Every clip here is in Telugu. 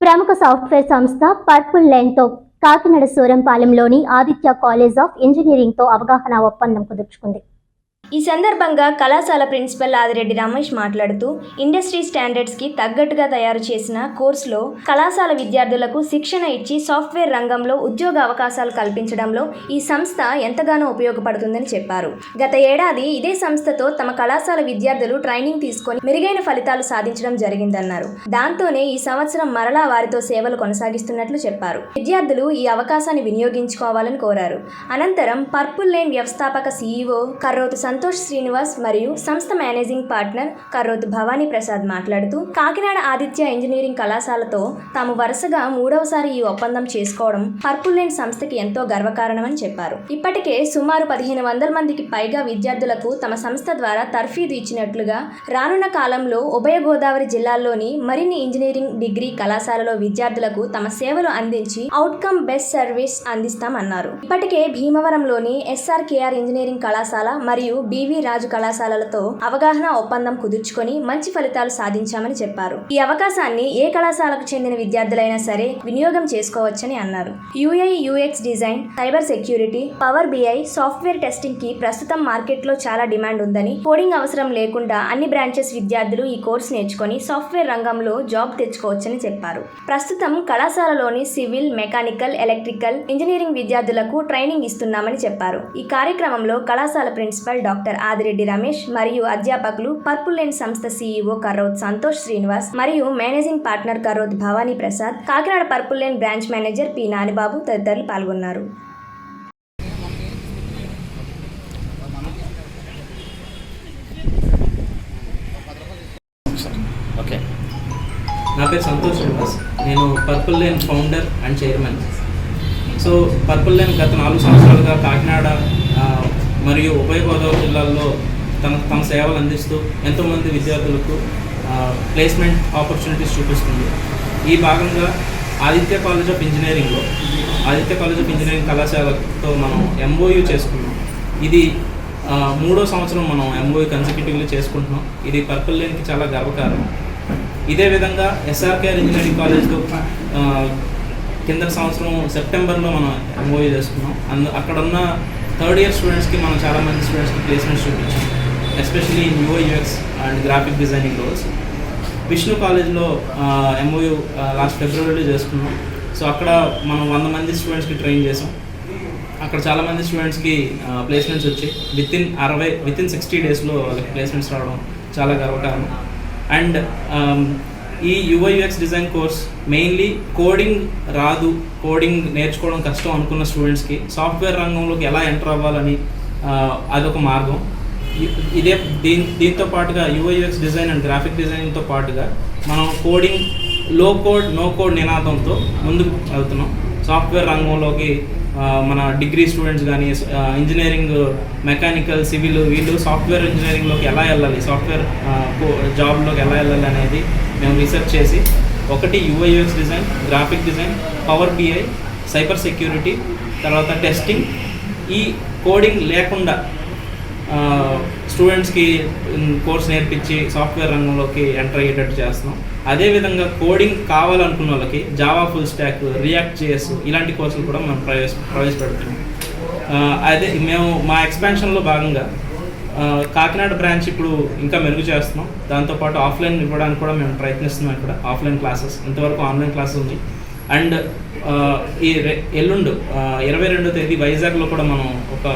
ప్రముఖ సాఫ్ట్వేర్ సంస్థ పర్పుల్ లైన్తో కాకినాడ సూరంపాలెంలోని ఆదిత్య కాలేజ్ ఆఫ్ ఇంజనీరింగ్తో అవగాహన ఒప్పందం కుదుర్చుకుంది. ఈ సందర్భంగా కళాశాల ప్రిన్సిపల్ ఆదిరెడ్డి రమేష్ మాట్లాడుతూ ఇండస్ట్రీ స్టాండర్డ్స్కి తగ్గట్టుగా తయారు చేసిన కోర్సులో కళాశాల విద్యార్థులకు శిక్షణ ఇచ్చి సాఫ్ట్వేర్ రంగంలో ఉద్యోగ అవకాశాలు కల్పించడంలో ఈ సంస్థ ఎంతగానో ఉపయోగపడుతుందని చెప్పారు. గత ఏడాది ఇదే సంస్థతో తమ కళాశాల విద్యార్థులు ట్రైనింగ్ తీసుకొని మెరుగైన ఫలితాలు సాధించడం జరిగిందన్నారు. దాంతోనే ఈ సంవత్సరం మరలా వారితో సేవలు కొనసాగిస్తున్నట్లు చెప్పారు. విద్యార్థులు ఈ అవకాశాన్ని వినియోగించుకోవాలని కోరారు. అనంతరం పర్పుల్ లైన్ వ్యవస్థాపక సీఈఓ కర్రోతు సంతోష్ శ్రీనివాస్ మరియు సంస్థ మేనేజింగ్ పార్ట్నర్ కర్రోత్ భవానీ ప్రసాద్ మాట్లాడుతూ కాకినాడ ఆదిత్య ఇంజనీరింగ్ కళాశాలతో తాము వరుసగా మూడవసారి ఈ ఒప్పందం చేసుకోవడం పర్పుల్ లైన్ సంస్థకి ఎంతో గర్వకారణమని చెప్పారు. ఇప్పటికే సుమారు పదిహేను వందల మందికి పైగా విద్యార్థులకు తమ సంస్థ ద్వారా తర్ఫీదు ఇచ్చినట్లుగా రానున్న కాలంలో ఉభయ గోదావరి జిల్లాల్లోని మరిన్ని ఇంజనీరింగ్ డిగ్రీ కళాశాలలో విద్యార్థులకు తమ సేవలు అందించి అవుట్కమ్ బెస్ట్ సర్వీస్ అందిస్తామన్నారు. ఇప్పటికే భీమవరంలోని ఎస్ఆర్కేఆర్ ఇంజనీరింగ్ కళాశాల మరియు బీవీ రాజు కళాశాలలతో అవగాహన ఒప్పందం కుదుర్చుకొని మంచి ఫలితాలు సాధించామని చెప్పారు. ఈ అవకాశాన్ని ఏ కళాశాలకు చెందిన విద్యార్థులైనా సరే వినియోగం చేసుకోవచ్చని అన్నారు. UI UX design cyber security power BI software టెస్టింగ్కి ప్రస్తుతం మార్కెట్లో చాలా డిమాండ్ ఉందని కోడింగ్ అవసరం లేకుండా అన్ని బ్రాంచెస్ విద్యార్థులు ఈ కోర్స్ నేర్చుకొని సాఫ్ట్వేర్ రంగంలో జాబ్ తెచ్చుకోవచ్చని చెప్పారు. ప్రస్తుతం కళాశాలలోని సివిల్ మెకానికల్ ఎలక్ట్రికల్ ఇంజనీరింగ్ విద్యార్థులకు ట్రైనింగ్ ఇస్తున్నామని చెప్పారు. ఈ కార్యక్రమంలో కళాశాల ప్రిన్సిపల్ డాక్టర్ ఆదిరెడ్డి రమేష్ మరియు అధ్యాపకులు పర్పుల్ లైన్ సంస్థ సీఈఓ కర్రోత్ సంతోష్ శ్రీనివాస్ మరియు managing partner Karroth Bhavani Prasad Kakinada purple line branch manager P Nanibabu తదితరులు పాల్గొన్నారు. ఓకే. నా పేరు సంతోష్ శ్రీనివాస్. నేను purple line founder and chairman. So purple line గత నాలుగు సంవత్సరాలుగా కాకినాడ ఆ, మరియు ఉభయ గోదావరి జిల్లాల్లో తన తమ సేవలు అందిస్తూ ఎంతోమంది విద్యార్థులకు ప్లేస్మెంట్ ఆపర్చునిటీస్ చూపిస్తుంది. ఈ భాగంగా ఆదిత్య కాలేజ్ ఆఫ్ ఇంజనీరింగ్లో ఆదిత్య కాలేజ్ ఆఫ్ ఇంజనీరింగ్ కళాశాలతో మనం ఎంఓయూ చేసుకున్నాం. ఇది మూడో సంవత్సరం మనం ఎంఓయూ కన్సిక్యూటివ్లీ చేసుకుంటున్నాం. ఇది పర్పుల్ లేనికి చాలా గర్వకారం ఇదే విధంగా ఎస్ఆర్కేఆర్ ఇంజనీరింగ్ కాలేజ్తో కింద సంవత్సరం సెప్టెంబర్లో మనం ఎంఓయూ చేసుకున్నాం. అందు అక్కడున్న థర్డ్ ఇయర్ స్టూడెంట్స్కి మనం చాలా మంది స్టూడెంట్స్కి ప్లేస్మెంట్స్ చూపించాం. Especially in UX and graphic designing roles Vishnu కాలేజ్లో ఎంఓయూ లాస్ట్ ఫిబ్రవరిలో చేసుకున్నాం. సో అక్కడ మనం వంద మంది స్టూడెంట్స్కి ట్రైన్ చేసాం. అక్కడ చాలా మంది స్టూడెంట్స్కి ప్లేస్మెంట్స్ వచ్చాయి. విత్ ఇన్ అరవై విత్ ఇన్ సిక్స్టీ డేస్లో వాళ్ళకి ప్లేస్మెంట్స్ రావడం చాలా గర్వకారణం. అండ్ ఈ UI UX design course mainly coding రాదు కోడింగ్ నేర్చుకోవడం కష్టం అనుకున్న స్టూడెంట్స్కి సాఫ్ట్వేర్ రంగంలోకి ఎలా ఎంటర్ అవ్వాలని అదొక మార్గం. ఇదే దీని దీంతో పాటుగా UI UX design and graphic డిజైనింగ్తో పాటుగా మనం కోడింగ్లో కోడ్ నో కోడ్ నినాదంతో ముందుకు వెళ్తున్నాం. సాఫ్ట్వేర్ రంగంలోకి మన డిగ్రీ స్టూడెంట్స్ కానీ ఇంజనీరింగ్ మెకానికల్ సివిల్ వీళ్ళు సాఫ్ట్వేర్ ఇంజనీరింగ్లోకి ఎలా వెళ్ళాలి సాఫ్ట్వేర్ జాబ్లోకి ఎలా వెళ్ళాలి అనేది మేము రీసెర్చ్ చేసి ఒకటి UI UX design graphic design power BI cyber security తర్వాత టెస్టింగ్ ఈ కోడింగ్ లేకుండా స్టూడెంట్స్కి కోర్స్ నేర్పించి సాఫ్ట్వేర్ రంగంలోకి ఎంటర్ అయ్యేటట్టు చేస్తున్నాం. అదేవిధంగా కోడింగ్ కావాలనుకున్న వాళ్ళకి Java full stack React JS ఇలాంటి కోర్సులు కూడా మనం ప్రవేశ ప్రవేశపెడుతున్నాం. అదే మేము మా ఎక్స్పాన్షన్లో భాగంగా కాకినాడ బ్రాంచ్ ఇప్పుడు ఇంకా మెరుగు చేస్తున్నాం. దాంతోపాటు ఆఫ్లైన్ ఇవ్వడానికి కూడా మేము ప్రయత్నిస్తున్నాం ఇక్కడ. Offline classes. ఇంతవరకు ఆన్లైన్ క్లాసెస్ ఉంది. అండ్ ఈ ఎల్లుండు ఇరవై రెండో తేదీ వైజాగ్లో కూడా మనం ఒక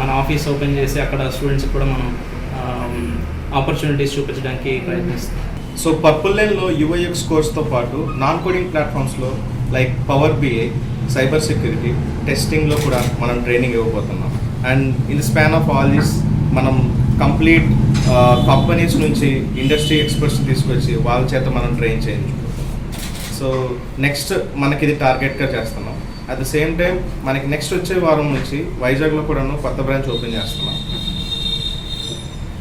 మన ఆఫీస్ ఓపెన్ చేసి అక్కడ స్టూడెంట్స్కి కూడా మనం ఆపర్చునిటీస్ చూపించడానికి ప్రయత్నిస్తాం సో పర్పుల్ లైన్లో యుఐఎక్స్ కోర్స్తో పాటు non coding ప్లాట్ఫామ్స్లో like power BI cyber security టెస్టింగ్లో కూడా మనం training ఇవ్వబోతున్నాం. And in span of all these మనం కంప్లీట్ కంపెనీస్ నుంచి ఇండస్ట్రీ ఎక్స్పర్ట్స్ తీసుకొచ్చి వాళ్ళ చేత మనం ట్రైన్ చేయించుకుంటాం సో నెక్స్ట్ మనకి ఇది టార్గెట్గా చేస్తున్నాం. అట్ ద సేమ్ టైం మనకి నెక్స్ట్ వచ్చే వారం నుంచి వైజాగ్లో కూడాను కొత్త బ్రాంచ్ ఓపెన్ చేస్తున్నాం.